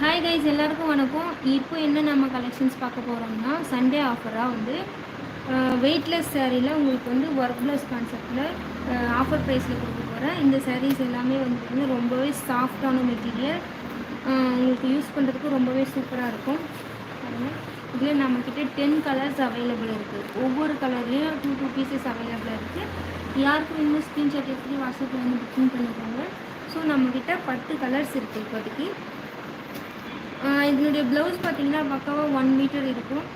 Hi guys எல்லாருக்கும் வணக்கம். இப்போ என்ன நம்ம கலெக்ஷன்ஸ் பார்க்க போகிறோம்னா சண்டே ஆஃபராக வந்து வெயிட்லெஸ் சேரீயில் உங்களுக்கு வந்து ஒர்க் ப்ளஸ் கான்செப்டில் ஆஃபர் ப்ரைஸில் கொடுக்க போகிறேன் இந்த சாரீஸ் எல்லாமே வந்து ரொம்பவே சாஃப்டான மெட்டீரியல் உங்களுக்கு யூஸ் பண்ணுறதுக்கு ரொம்பவே சூப்பராக இருக்கும். இதில் நம்மக்கிட்ட டென் கலர்ஸ் அவைலபிள் இருக்குது ஒவ்வொரு கலர்லேயும் டூ டூ பீசஸ் அவைலபிளாக இருக்குது யாருக்கும் இன்னும் ஸ்க்ரீன்ஷாட் எடுத்து வாட்ஸ்அப்பில் வந்து புக்கிங் பண்ணிக்கோங்க. ஸோ நம்மக்கிட்ட பத்து கலர்ஸ் இருக்குது இப்போதைக்கு. இதனுடைய ப்ளவுஸ் பார்த்தீங்கன்னா பக்காவாக ஒன் மீட்டர் இருக்கும்.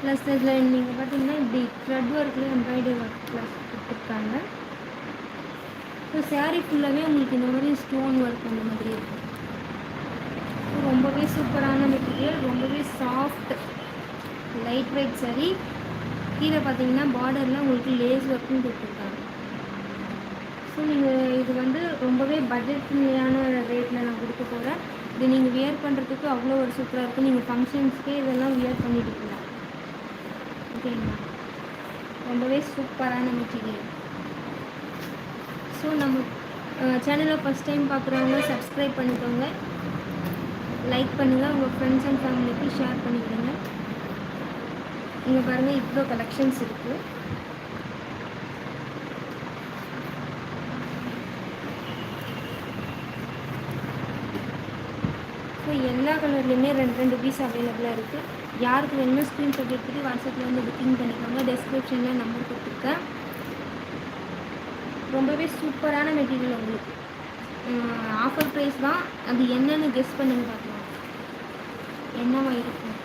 ப்ளஸ் இதில் நீங்கள் பார்த்தீங்கன்னா இப்படி த்ரெட் ஒர்க்கில் எம்ப்ராய்டரி ஒர்க் ப்ளஸ் கொடுத்துருக்காங்க. ஸோ saree ஃபுல்லாகவே உங்களுக்கு இந்த மாதிரி ஸ்டோன் ஒர்க் அந்த மாதிரி இருக்கும். ரொம்பவே சூப்பரான மெட்டீரியல் ரொம்பவே சாஃப்ட் லைட் வெயிட் சரி கீழே பார்த்தீங்கன்னா பார்டரில் உங்களுக்கு லேஸ் ஒர்க்கும் கொடுத்துருக்காங்க. ஸோ நீங்கள் இது வந்து ரொம்பவே பட்ஜெட்லியான ரேட்டில் நான் கொடுக்க போகிறேன் இது நீங்கள் வியர் பண்ணுறதுக்கு அவ்வளோ ஒரு சூப்பராக இருக்கும். நீங்கள் ஃபங்க்ஷன்ஸ்க்கே இதெல்லாம் வியர் பண்ணிட்டு போகலாம் ஓகேங்களா ரொம்பவே சூப்பரான மெட்டீரியல் ஸோ நம்ம சேனலை ஃபஸ்ட் டைம் பார்க்குறவங்க சப்ஸ்கிரைப் பண்ணிக்கோங்க. லைக் பண்ணுங்கள் உங்கள் ஃப்ரெண்ட்ஸ் அண்ட் ஃபேமிலிக்கு ஷேர் பண்ணிக்கோங்க இங்கே பாருங்கள் இவ்வளோ கலெக்ஷன்ஸ் இருக்குது ஸோ எல்லா கலர்லேயுமே ரெண்டு ரெண்டு பீஸ் அவைலபிளாக இருக்குது யாருக்கு வேணுமோ ஸ்க்ரீன்ஷாட் எடுத்துகிட்டு வாட்ஸ்அப்பில் வந்து புக்கிங் பண்ணிக்கோங்க. டெஸ்கிரிப்ஷனில் நம்பர் கொடுத்துருக்கேன். ரொம்பவே சூப்பரான மெட்டீரியல் உங்களுக்கு. ஆஃபர் ப்ரைஸ் தான். அது என்னென்னு கெஸ் பண்ணுங்க பார்க்கலாம். என்னவா இருக்கும்?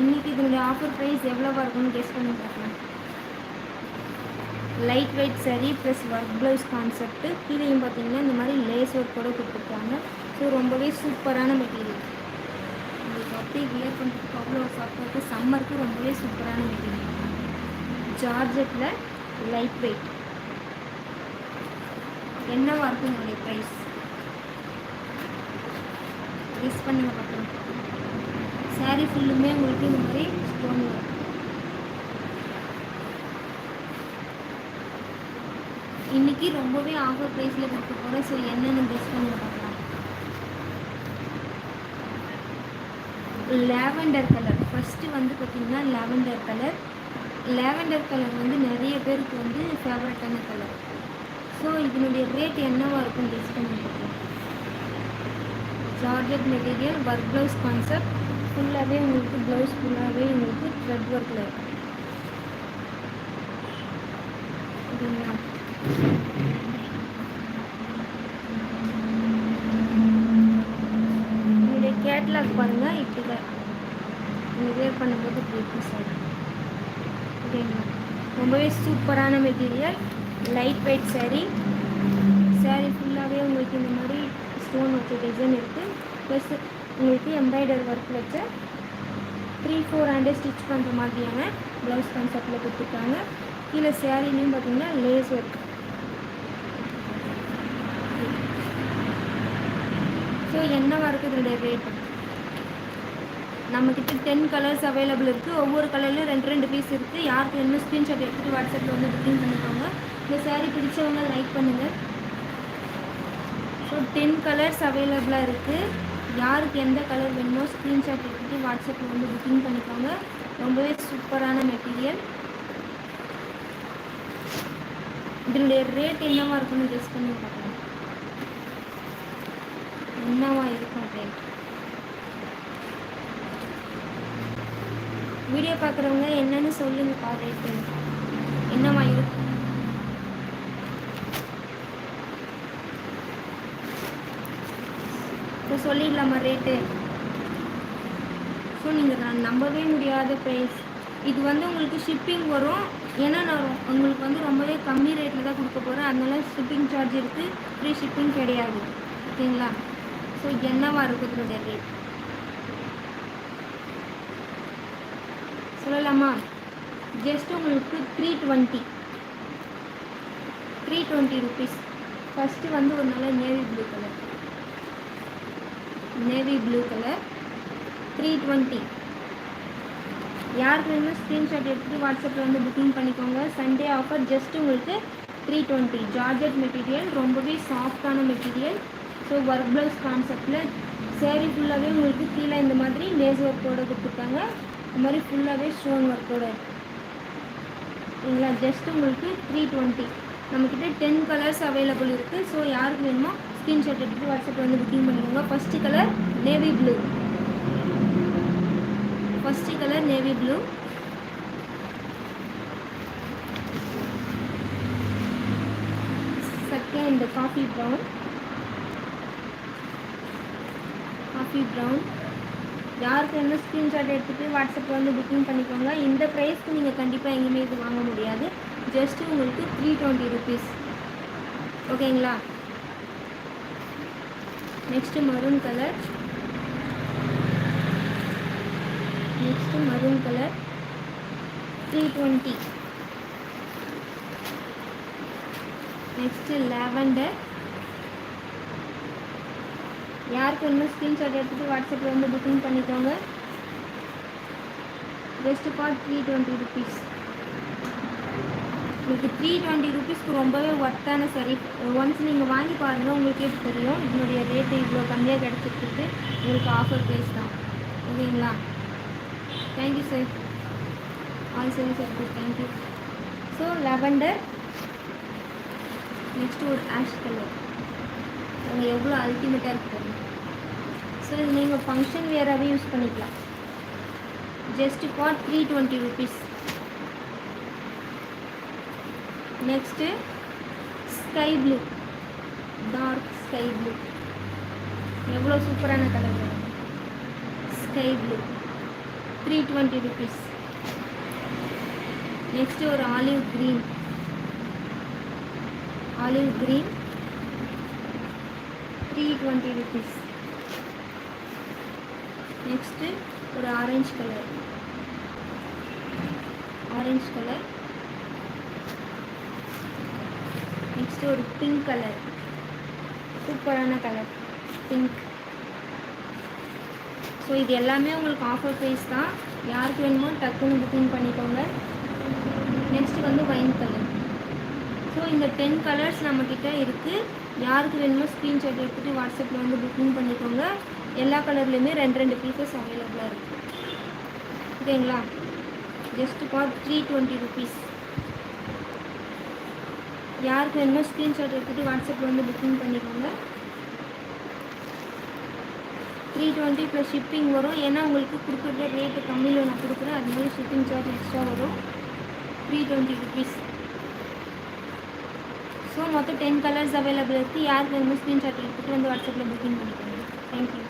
இன்றைக்கி இதனுடைய ஆஃபர் ப்ரைஸ் எவ்வளோவா இருக்கும்னு கெஸ் பண்ணி பார்க்கலாம். லைட் வெயிட் சரி ப்ளஸ் ஒர்க் ப்ளவுஸ் கான்செப்ட்டு கீழேயும் பார்த்தீங்கன்னா இந்த மாதிரி லேஸ் ஒர்க் கூட கொடுத்துருக்காங்க. ஸோ ரொம்பவே சூப்பரான மெட்டீரியல் உங்களுக்கு அப்படியே வியர் பண்ணுறதுக்கு அவ்வளோ சாஃப்டாக இருக்குது சம்மருக்கு ரொம்பவே சூப்பரான மெட்டீரியல் ஜார்ஜெட்டில் லைட் வெயிட் என்னவா இருக்கும் உங்களுடைய ப்ரைஸ் கெஸ் பண்ணுங்க பார்க்கலாம் சாரீ ஃபுல்லுமே உங்களுக்கு இந்த மாதிரி ஸ்டோன் வரும் இன்னைக்கு ரொம்பவே ஆஃபர் ப்ரைஸில் கொடுக்க போகிறேன் ஸோ என்னென்னு பெஸ்ட் பண்ணி பார்க்கலாம். லேவெண்டர் கலர் ஃபஸ்ட்டு வந்து பார்த்திங்கன்னா லேவெண்டர் கலர் லேவெண்டர் கலர் வந்து நிறைய பேருக்கு வந்து ஃபேவரட்டான கலர் ஸோ இதனுடைய ரேட் என்னவாக இருக்கும் கெஸ் பண்ணி பார்க்கலாம். Georgette material work blouse concept ஃபுல்லாகவே உங்களுக்கு ப்ளவுஸ் ஃபுல்லாகவே உங்களுக்கு த்ரெட் ஒர்க்கில் இருக்கும் ஓகேங்களா என்னுடைய கேட்லாக் பாருங்கள் இப்படி தான் நீங்கள் வேர் பண்ணும்போது பிடிக்கும் இருக்கும் சார். ஓகேங்களா? ரொம்பவே சூப்பரான material. Light weight sari sari ஃபுல்லாகவே உங்களுக்கு இந்த மாதிரி ஸ்டோன் வச்ச டிசைன் இருக்குது ப்ளஸ் உங்களுக்கு எம்ப்ராய்டர் ஒர்க் வச்ச த்ரீ ஃபோர் ஹண்ட்ரட் ஸ்டிச் பண்ணுற மாதிரியான ப்ளவுஸ் கான்செப்டில் கொடுத்துருக்காங்க. கீழே சேரீலையும் பார்த்தீங்கன்னா லேஸ் ஒர்க் ஸோ என்னவாக இருக்குது இதனுடைய ரேட் நம்மக்கிட்ட டென் கலர்ஸ் அவைலபிள் இருக்குது ஒவ்வொரு கலர்லையும் ரெண்டு ரெண்டு பீஸ் இருக்குது யாருக்கு என்ன ஸ்க்ரீன்ஷாட் எடுத்துகிட்டு வாட்ஸ்அப்பில் வந்து புக்கிங் பண்ணிக்கோங்க. இந்த சாரீ பிடிச்சவங்க லைக் பண்ணுங்கள் ஸோ டென் கலர்ஸ் அவைலபிளாக இருக்குது யாருக்கு எந்த கலர் வேணுமோ ஸ்க்ரீன்ஷாட் எடுத்துகிட்டு வாட்ஸ்அப்பில் வந்து புக்கிங் பண்ணிக்கோங்க. ரொம்பவே சூப்பரான மெட்டீரியல் இதனுடைய ரேட் என்னவாக இருக்குன்னு கெஸ் பண்ணி பார்க்கலாம். என்னவா இருக்கும் ரேட் வீடியோ பார்க்குறவங்க என்னன்னு சொல்லுங்கப்பா ரேட்டு என்னவா இருக்கும்? இப்போ சொல்லிடலாமா ரேட்டு ஸோ நீங்கள் நான் நம்பவே முடியாத ப்ரைஸ் இது வந்து உங்களுக்கு ஷிப்பிங் வரும். ஏன்னா நான் உங்களுக்கு வந்து ரொம்பவே கம்மி ரேட்டில் தான் கொடுக்க போகிறேன் அதனால ஷிப்பிங் சார்ஜ் இருக்குது ஃப்ரீ ஷிப்பிங் கிடையாது. ஓகேங்களா? ஸோ என்னவா இருக்குதுன்னு தெரியல சொல்லலாமா? ஜஸ்ட் உங்களுக்கு three twenty three twenty rupees first வந்து ஒரு நல்ல navy blue colour navy blue colour three twenty யாருக்கு வேணுமோ ஸ்க்ரீன்ஷாட் எடுத்துகிட்டு வாட்ஸ்அப்பில் வந்து புக்கிங் பண்ணிக்கோங்க. சண்டே ஆஃபர் ஜஸ்ட் உங்களுக்கு த்ரீ டுவெண்ட்டி ஜார்ஜட் மெட்டீரியல் ரொம்பவே சாஃப்டான மெட்டீரியல் ஸோ ஒர்க் ப்ளவுஸ் கான்செப்டில் சேரீ ஃபுல்லாகவே உங்களுக்கு கீழே இந்த மாதிரி லேஸ் ஒர்க்கோடு கொடுத்துருக்காங்க. இந்த மாதிரி ஃபுல்லாகவே ஸ்டோன் ஒர்க்கோடு சரிங்களா ஜஸ்ட் உங்களுக்கு த்ரீ டுவெண்ட்டி நம்மக்கிட்ட டென் கலர்ஸ் அவைலபிள் இருக்குது ஸோ யாருக்கு வேணுமோ ஸ்க்ரீன்ஷாட் எடுத்து வாட்ஸ்அப்பில் வந்து புக்கிங் பண்ணிக்கோங்க. First colour navy blue first colour navy blue second coffee brown coffee brown. யாருக்கு என்ன ஸ்க்ரீன்ஷாட் எடுத்துகிட்டு வாட்ஸ்அப்பில் வந்து புக்கிங் பண்ணிக்கோங்க. இந்த ப்ரைஸ்க்கு நீங்கள் கண்டிப்பாக எங்கேயுமே இது வாங்க முடியாது. ஜஸ்ட்டு உங்களுக்கு த்ரீ டுவெண்ட்டி ருபீஸ் ஓகேங்களா next maroon colour next maroon colour three twenty next lavender யாருக்கு வேணுமோ ஸ்க்ரீன்ஷாட் எடுத்துகிட்டு வாட்ஸ்அப்பில் வந்து புக்கிங் பண்ணிக்கோங்க. Just for three twenty rupees உங்களுக்கு த்ரீ டுவெண்ட்டி ருபீஸ்க்கு ரொம்பவே ஒர்த்தான சரி ஒன்ஸ் நீங்கள் வாங்கி பாருங்கள் உங்களுக்கே தெரியும்? இதனுடைய ரேட்டு இவ்வளோ கம்மியாக கிடச்சிருக்கு உங்களுக்கு ஆஃபர் ப்ரைஸ் தான். ஓகேங்களா தேங்க்யூ சார் ஆல் சரி sir good thank you so lavender next ஒரு ஆஷ் கலர் அங்கே எவ்வளோ அல்டிமேட்டாக இருக்குது ஸோ இது நீங்கள் ஃபங்க்ஷன் வேறாகவே யூஸ் பண்ணிக்கலாம். Just for three twenty rupees next sky blue dark sky blue எவ்வளோ சூப்பரான colour sky blue three twenty rupees next ஒரு olive green olive green three twenty rupees next ஒரு orange colour orange colour next ஒரு pink colour சூப்பரான colour pink so இது எல்லாமே உங்களுக்கு offer price தான். யாருக்கு வேணுமோ டக்குன்னு புக்கிங் பண்ணிக்கோங்க. நெக்ஸ்ட்டு வந்து ஒயின் கலர் ஸோ இந்த டென் கலர்ஸ் நம்மக்கிட்ட இருக்குது யாருக்கு வேணுமோ ஸ்க்ரீன்ஷாட் எடுத்துகிட்டு வாட்ஸ்அப்பில் வந்து புக்கிங் பண்ணிக்கோங்க. எல்லா கலர்லேயுமே ரெண்டு ரெண்டு பீசஸ் அவைலபிளாக இருக்குது ஓகேங்களா? Just for three twenty rupees யாருக்கு வேணுமோ ஸ்க்ரீன்ஷாட் எடுத்துகிட்டு வாட்ஸ்அப்பில் வந்து புக்கிங் பண்ணிக்கோங்க. த்ரீ டுவெண்ட்டி ப்ளஸ் ஷிப்பிங் வரும். ஏன்னா உங்களுக்கு கொடுக்குற ரேட்டு கம்மியில் நான் கொடுக்குறேன். அது மாதிரி ஷிப்பிங் சார்ஜ் எக்ஸ்ட்ரா வரும். த்ரீ டுவெண்ட்டி ருபீஸ் ஸோ மொத்தம் டென் கலர்ஸ் அவைலபிள் இருக்குது யாருக்கு வேணுமோ ஸ்க்ரீன்ஷாட் எடுத்துகிட்டு வந்து வாட்ஸ்அப்பில் புக்கிங் பண்ணிக்கோங்க. தேங்க்யூ